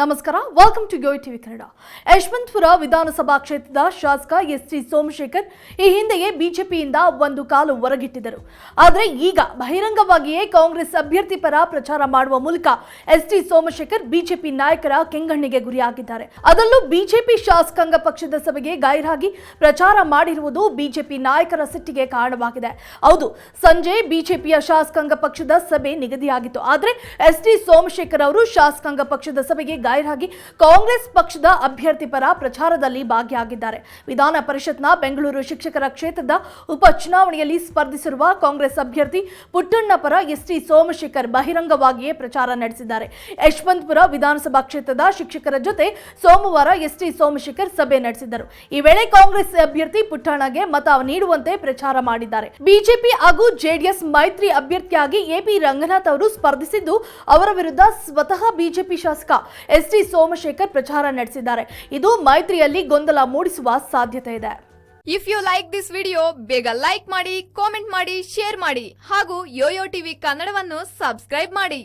ನಮಸ್ಕಾರ welcome to Go TV Kannada Yeshwanthpur ವಿಧಾನಸಭಾ ಕ್ಷೇತ್ರದ ಶಾಸಕ ಎಸ್ ಟಿ ಸೋಮಶೇಖರ್ ಈ ಹಿಂದೆಯೇ ಬಿಜೆಪಿಯಿಂದ ಒಂದು ಕಾಲು ಹೊರಗಿಟ್ಟಿದ್ದರು. ಆದರೆ ಈಗ ಬಹಿರಂಗವಾಗಿಯೇ ಕಾಂಗ್ರೆಸ್ ಅಭ್ಯರ್ಥಿ ಪರ ಪ್ರಚಾರ ಮಾಡುವ ಮೂಲಕ ಎಸ್ ಟಿ ಸೋಮಶೇಖರ್ ಬಿಜೆಪಿ ನಾಯಕರ ಕೆಂಗಣ್ಣಿಗೆ ಗುರಿಯಾಗಿದ್ದಾರೆ. ಅದರಲ್ಲೂ ಬಿಜೆಪಿ ಶಾಸಕಾಂಗ ಪಕ್ಷದ ಸಭೆಗೆ ಗೈರಾಗಿ ಪ್ರಚಾರ ಮಾಡಿರುವುದು ಬಿಜೆಪಿ ನಾಯಕರ ಸಿಟ್ಟಿಗೆ ಕಾರಣವಾಗಿದೆ. ಹೌದು, ಸಂಜೆ ಬಿಜೆಪಿಯ ಶಾಸಕಾಂಗ ಪಕ್ಷದ ಸಭೆ ನಿಗದಿಯಾಗಿತ್ತು. ಆದರೆ ಎಸ್ ಟಿ ಸೋಮಶೇಖರ್ ಅವರು ಶಾಸಕಾಂಗ ಪಕ್ಷದ ಸಭೆಗೆ ಗೈರಾಗಿ ಕಾಂಗ್ರೆಸ್ ಪಕ್ಷದ ಅಭ್ಯರ್ಥಿ ಪರ ಪ್ರಚಾರದಲ್ಲಿ ಭಾಗಿಯಾಗಿದ್ದಾರೆ. ವಿಧಾನ ಪರಿಷತ್ನ ಬೆಂಗಳೂರು ಶಿಕ್ಷಕರ ಕ್ಷೇತ್ರದ ಉಪಚುನಾವಣೆಯಲ್ಲಿ ಸ್ಪರ್ಧಿಸಿರುವ ಕಾಂಗ್ರೆಸ್ ಅಭ್ಯರ್ಥಿ ಪುಟ್ಟಣ್ಣ ಪರ ಎಸ್ಟಿ ಸೋಮಶೇಖರ್ ಬಹಿರಂಗವಾಗಿಯೇ ಪ್ರಚಾರ ನಡೆಸಿದ್ದಾರೆ. ಯಶವಂತಪುರ ವಿಧಾನಸಭಾ ಕ್ಷೇತ್ರದ ಶಿಕ್ಷಕರ ಜೊತೆ ಸೋಮವಾರ ಎಸ್ಟಿ ಸೋಮಶೇಖರ್ ಸಭೆ ನಡೆಸಿದ್ದರು ಈ ವೇಳೆ ಕಾಂಗ್ರೆಸ್ ಅಭ್ಯರ್ಥಿ ಪುಟ್ಟಣ್ಣಗೆ ಮತ ನೀಡುವಂತೆ ಪ್ರಚಾರ ಮಾಡಿದ್ದಾರೆ. ಬಿಜೆಪಿ ಹಾಗೂ ಜೆಡಿಎಸ್ ಮೈತ್ರಿ ಅಭ್ಯರ್ಥಿಯಾಗಿ ಎಪಿ ರಂಗನಾಥ್ ಅವರು ಸ್ಪರ್ಧಿಸಿದ್ದು ಅವರ ವಿರುದ್ಧ ಸ್ವತಃ ಬಿಜೆಪಿ ಶಾಸಕ ಎಸ್ ಟಿ ಸೋಮಶೇಖರ್ ಪ್ರಚಾರ ನಡೆಸಿದ್ದಾರೆ. ಇದು ಮೈತ್ರಿಯಲ್ಲಿ ಗೊಂದಲ ಮೂಡಿಸುವ ಸಾಧ್ಯತೆ ಇದೆ. If you like this video ಬೇಗ ಲೈಕ್ ಮಾಡಿ ಕಾಮೆಂಟ್ ಮಾಡಿ ಶೇರ್ ಮಾಡಿ ಹಾಗೂ ಯೋಯೋ ಟಿವಿ ಕನ್ನಡವನ್ನು ಸಬ್ಸ್ಕ್ರೈಬ್ ಮಾಡಿ.